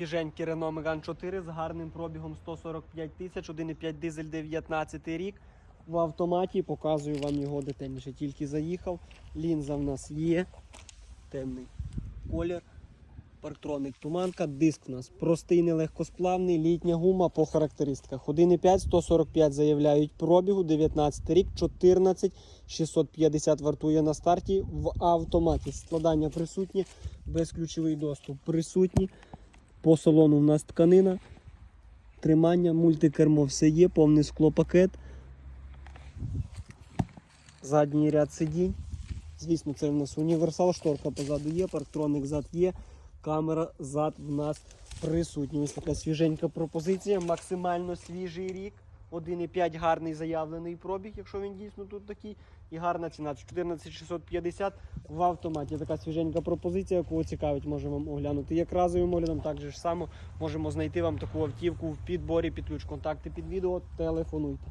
Свіженький Renault Megane 4 з гарним пробігом 145 тисяч, 1,5 дизель 19 рік. В автоматі показую вам його детальніше. Тільки заїхав. Лінза в нас є. Темний колір. Парктроник туманка, диск у нас простий, нелегкосплавний, літня гума по характеристиках. 1,5, 145 заявляють пробігу, 19 рік, 14 650 вартує на старті в автоматі. Складання присутні, безключовий доступ присутній. По салону у нас тканина, тримання, мультикермо все є, повний склопакет. Задній ряд сидінь. Звісно, це в нас універсал, шторка позаду є, парктроник зад є, камера зад в нас присутня. Ось така свіженька пропозиція, максимально свіжий рік. 1,5 гарний заявлений пробіг, якщо він дійсно тут такий. І гарна ціна 14650 в автоматі. Така свіженька пропозиція, кого цікавить, можемо вам оглянути як разовим оглядом. Так же ж само можемо знайти вам таку автівку в підборі під ключ. Контакти під відео, телефонуйте.